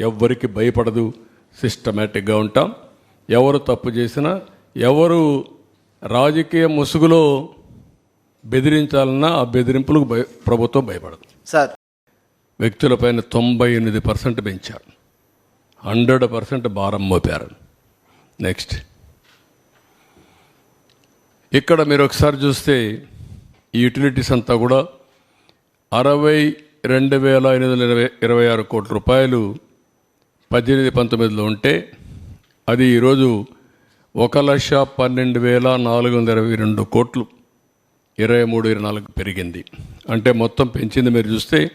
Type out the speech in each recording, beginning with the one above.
ఎవ్వరికి భయపడదు. సిస్టమేటిక్గా ఉంటాం. ఎవరు తప్పు చేసినా ఎవరు రాజకీయ ముసుగులో బెదిరించాలన్నా ఆ బెదిరింపులకు భయ ప్రభుత్వం భయపడదు. సార్. వ్యక్తులపైన తొంభై ఎనిమిది పర్సెంట్ పెంచారు. హండ్రెడ్ పర్సెంట్ భారం మోపారు. నెక్స్ట్. ఇక్కడ మీరు ఒకసారి చూస్తే ఈ యూటిలిటీస్ అంతా కూడా అరవై రెండు వేల ఎనిమిది వందల ఇరవై ఇరవై ఆరు కోట్ల రూపాయలు పద్దెనిమిది పంతొమ్మిదిలో ఉంటే అది ఈరోజు ఒక లక్ష పన్నెండు వేల నాలుగు వందల ఇరవై రెండు కోట్లు. ఇరవై మూడు ఇరవై నాలుగు పెరిగింది. అంటే మొత్తం పెంచింది మీరు చూస్తే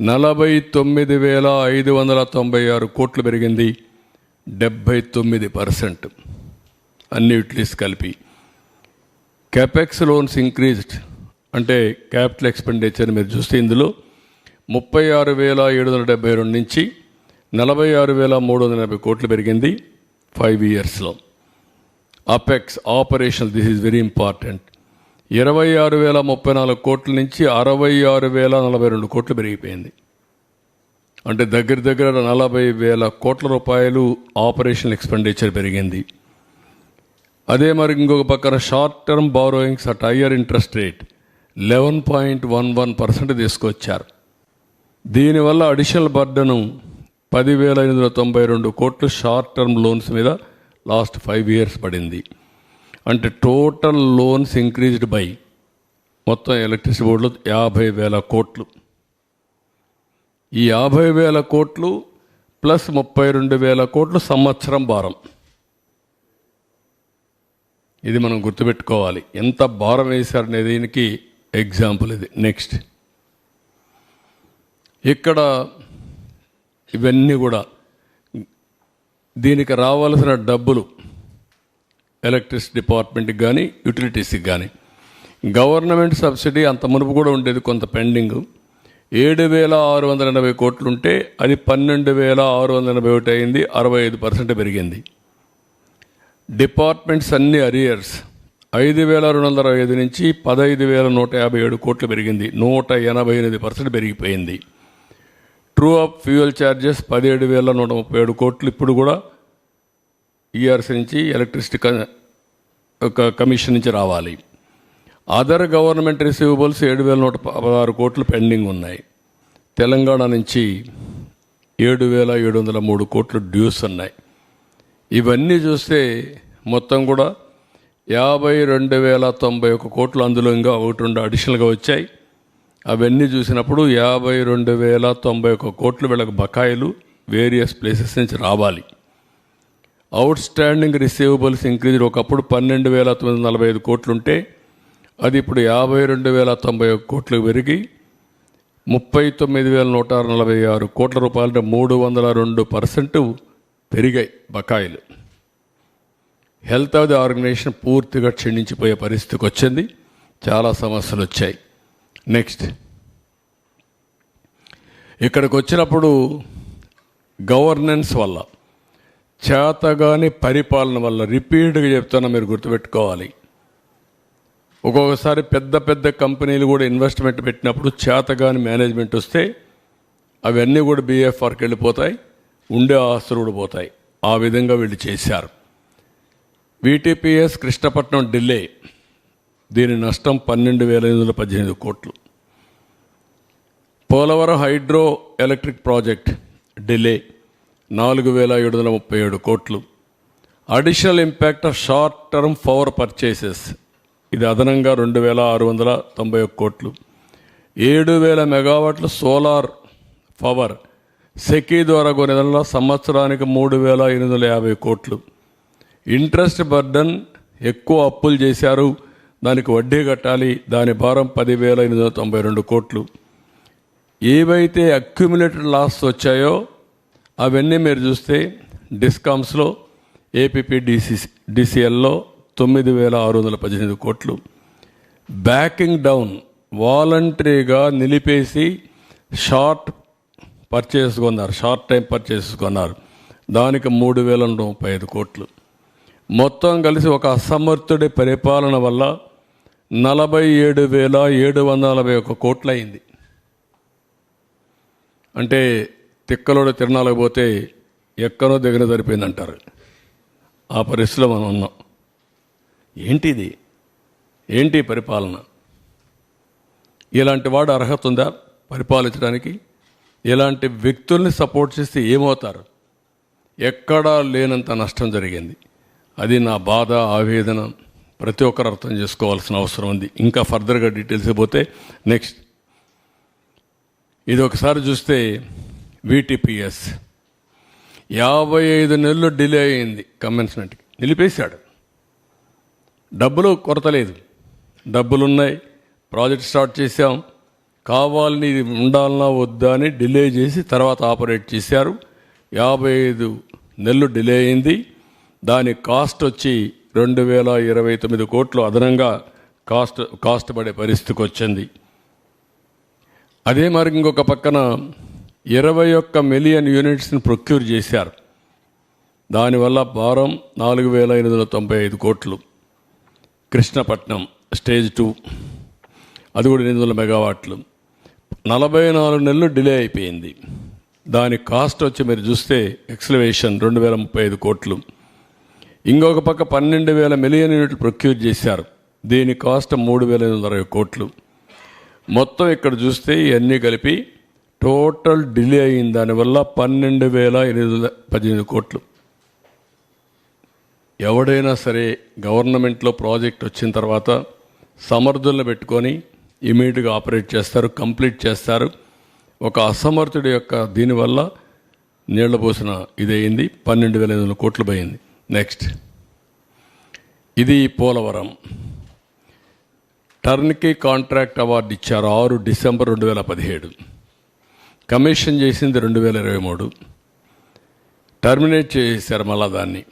నలభై తొమ్మిది వేల ఐదు వందల తొంభై ఆరు కోట్లు పెరిగింది. డెబ్భై తొమ్మిది పర్సెంట్. అన్ని యూటిలిటీస్ కలిపి. క్యాపెక్స్ లోన్స్ ఇంక్రీజ్డ్ అంటే క్యాపిటల్ ఎక్స్పెండిచర్ మీరు చూస్తే ఇందులో ముప్పై ఆరు వేల ఏడు వందల డెబ్బై రెండు నుంచి నలభై ఆరు వేల మూడు వందల యాభై కోట్లు పెరిగింది ఫైవ్ ఇయర్స్లో. Apex operation this is very important. ఇరవై ఆరు వేల ముప్పై నాలుగు కోట్ల నుంచి అరవై ఆరు వేల నలభై రెండు కోట్లు పెరిగిపోయింది. అంటే దగ్గర దగ్గర నలభై వేల కోట్ల రూపాయలు ఆపరేషన్ ఎక్స్పెండిచర్ పెరిగింది. అదే మరి ఇంకొక పక్కన short term borrowings at higher interest rate eleven point one one percent తీసుకొచ్చారు. దీనివల్ల అడిషనల్ బర్డను పదివేల ఎనిమిది వందల తొంభై రెండు కోట్లు షార్ట్ టర్మ్ లోన్స్ మీద లాస్ట్ ఫైవ్ ఇయర్స్ పడింది. అంటే టోటల్ లోన్స్ ఇంక్రీజ్డ్ బై మొత్తం ఎలక్ట్రిసిటీ బోర్డులో యాభై వేల కోట్లు. ఈ యాభై వేల కోట్లు ప్లస్ ముప్పై రెండు వేల కోట్లు సంవత్సరం భారం. ఇది మనం గుర్తుపెట్టుకోవాలి. ఎంత భారం వేశారనే దీనికి ఎగ్జాంపుల్ ఇది. నెక్స్ట్. ఇక్కడ ఇవన్నీ కూడా దీనికి రావాల్సిన డబ్బులు ఎలక్ట్రిసిటీ డిపార్ట్మెంట్కి కానీ యూటిలిటీస్కి కానీ గవర్నమెంట్ సబ్సిడీ అంత మునుపు కూడా ఉండేది కొంత పెండింగ్. ఏడు వేల ఆరు వందల ఎనభై కోట్లు ఉంటే అది పన్నెండు వేల ఆరు వందల ఎనభై ఒకటి అయింది అరవై ఐదు పర్సెంట్ పెరిగింది. డిపార్ట్మెంట్స్ అన్ని అరియర్స్ ఐదు వేల రెండు వందల ఐదు నుంచి పదహైదు వేల నూట యాభై ఏడు కోట్లు పెరిగింది నూట ఎనభై ఎనిమిది పర్సెంట్ పెరిగిపోయింది. ట్రూ అప్ ఫ్యూయల్ ఛార్జెస్ పదిహేడు వేల నూట ముప్పై ఏడు కోట్లు. ఇప్పుడు కూడా ఈఆర్సీ నుంచి ఎలక్ట్రిసిటీ క- ఒక కమిషన్ నుంచి రావాలి. అదర్ గవర్నమెంట్ రిసీవబుల్స్ ఏడు వేల నూట పదహారు కోట్లు పెండింగ్ ఉన్నాయి. తెలంగాణ నుంచి ఏడు వేల ఏడు వందల మూడు కోట్లు డ్యూస్ ఉన్నాయి. ఇవన్నీ చూస్తే మొత్తం కూడా యాభై రెండు వేల తొంభై ఒక కోట్లు అందులో ఇంకా ఒకటి రెండు అడిషనల్గా వచ్చాయి. అవన్నీ చూసినప్పుడు యాభై రెండు వేల తొంభై ఒక కోట్లు వీళ్ళకి బకాయిలు వేరియస్ ప్లేసెస్ నుంచి రావాలి. అవుట్ స్టాండింగ్ రిసీవబుల్స్ ఇంక్రీజ్ ఒకప్పుడు పన్నెండు వేల తొమ్మిది వందల నలభై ఐదు కోట్లుంటే అది ఇప్పుడు యాభై రెండు వేల తొంభై ఒక కోట్లు పెరిగి ముప్పై తొమ్మిది వేల నూట నలభై ఆరు కోట్ల రూపాయలు అంటే మూడు వందల రెండు పర్సెంట్ పెరిగాయి బకాయిలు. హెల్త్ ఆఫ్ ది ఆర్గనైజేషన్ పూర్తిగా క్షీణించిపోయే పరిస్థితికి వచ్చింది. చాలా సమస్యలు వచ్చాయి. నెక్స్ట్ ఇక్కడికి వచ్చినప్పుడు గవర్నెన్స్ వల్ల చేతగాని పరిపాలన వల్ల రిపీట్గా చెప్తున్నా మీరు గుర్తుపెట్టుకోవాలి. ఒక్కొక్కసారి పెద్ద పెద్ద కంపెనీలు కూడా ఇన్వెస్ట్మెంట్ పెట్టినప్పుడు చేతగాని మేనేజ్మెంట్ వస్తే అవన్నీ కూడా బీఎఫ్ఆర్కి వెళ్ళిపోతాయి ఉండే ఆస్తులు కూడా పోతాయి. ఆ విధంగా వీళ్ళు చేశారు. వీటీపీఎస్ కృష్ణపట్నం ఢిల్లీ దీని నష్టం పన్నెండు వేల ఎనిమిది వందల పద్దెనిమిది కోట్లు. Polavaram hydro electric project delay నాలుగు వేల ఏడు వందల ముప్పై ఏడు కోట్లు. Additional impact of short term power purchases ఇది అదనంగా రెండు వేల ఆరు వందల తొంభై ఒక్క కోట్లు. ఏడు వేల మెగావాట్ల సోలార్ పవర్ సెకీ ద్వారా కొనేదానిలో సంవత్సరానికి మూడు వేల ఎనిమిది వందల యాభై కోట్లు. ఇంట్రెస్ట్ బర్డన్ ఎక్కువ అప్పులు చేశారు దానికి వడ్డీ కట్టాలి. దాని భారం పదివేల ఎనిమిది వందల తొంభై రెండు కోట్లు. ఏవైతే అక్యుములేటెడ్ లాస్ వచ్చాయో అవన్నీ మీరు చూస్తే డిస్కామ్స్లో ఏపీపీ డిసి డిసిఎల్లో తొమ్మిది వేల ఆరు వందల పద్దెనిమిది కోట్లు. బ్యాకింగ్ డౌన్ వాలంటరీగా నిలిపేసి షార్ట్ పర్చేస్ కొన్నారు. షార్ట్ టైం పర్చేస్ కొన్నారు. దానికి మూడు వేల ముప్పై ఐదు కోట్లు. మొత్తం కలిసి ఒక అసమర్థుడి పరిపాలన వల్ల నలభై ఏడు వేల ఏడు వందల నలభై ఒక కోట్లు అయింది అంటే తిక్కలోడు తిరణాలకు పోతే ఎక్కడో దగ్గర సరిపోయిందంటారు. ఆ పరిస్థితిలో మనం ఉన్నాం. ఏంటిది? ఏంటి పరిపాలన? ఇలాంటి వాడు అర్హత ఉందా పరిపాలించడానికి? ఇలాంటి వ్యక్తుల్ని సపోర్ట్ చేస్తే ఏమవుతారు? ఎక్కడా లేనంత నష్టం జరిగింది. అది నా బాధ ఆవేదన. ప్రతి ఒక్కరు అర్థం చేసుకోవాల్సిన అవసరం ఉంది. ఇంకా ఫర్దర్గా డీటెయిల్స్ పోతే నెక్స్ట్. ఇది ఒకసారి చూస్తే వీటీపీఎస్ యాభై ఐదు నెలలు డిలే అయింది కమెన్స్మెంట్కి. నిలిపేశాడు. డబ్బులు కొరత లేదు డబ్బులు ఉన్నాయి ప్రాజెక్ట్ స్టార్ట్ చేసాం కావాలని ఇది ఉండాలన్నా వద్దా అని డిలే చేసి తర్వాత ఆపరేట్ చేశారు. యాభై ఐదు నెలలు డిలే అయింది. దాని కాస్ట్ వచ్చి రెండు వేల ఇరవై తొమ్మిది కోట్లు అదనంగా కాస్ట్ కాస్ట్ పడే పరిస్థితికి వచ్చింది. అదే మరి ఇంకొక పక్కన ఇరవై ఒక్క మిలియన్ యూనిట్స్ని ప్రొక్యూర్ చేశారు. దానివల్ల భారం నాలుగు వేల ఎనిమిది వందల తొంభై ఐదు కోట్లు. కృష్ణపట్నం స్టేజ్ టూ అది కూడా ఎనిమిది వందల మెగావాట్లు. నలభై నాలుగు నెలలు డిలే అయిపోయింది. దాని కాస్ట్ వచ్చి మీరు చూస్తే ఎక్స్లవేషన్ రెండు వేల ముప్పై ఐదు కోట్లు. ఇంకొక పక్క పన్నెండు వేల మిలియన్ యూనిట్లు ప్రొక్యూర్ చేశారు. దీని కాస్ట్ మూడు వేల ఎనిమిది వందల అరవై కోట్లు. మొత్తం ఇక్కడ చూస్తే ఇవన్నీ కలిపి టోటల్ డిలే అయిన దానివల్ల పన్నెండు వేల ఎనిమిది వందల పద్దెనిమిది కోట్లు. ఎవడైనా సరే గవర్నమెంట్లో ప్రాజెక్ట్ వచ్చిన తర్వాత సమర్థులను పెట్టుకొని ఇమీడియట్గా ఆపరేట్ చేస్తారు కంప్లీట్ చేస్తారు. ఒక అసమర్థుడి యొక్క దీనివల్ల నీళ్ళ పోసిన ఇదయింది పన్నెండు వేల ఎనిమిది వందల కోట్లు పోయింది. నెక్స్ట్ ఇది పోలవరం. టర్న్కి కాంట్రాక్ట్ అవార్డు ఇచ్చారు ఆరు డిసెంబర్ రెండు వేల పదిహేడు. కమిషన్ చేసింది రెండు వేల ఇరవై మూడు. టర్మినేట్ చేశారు మళ్ళా దాన్ని.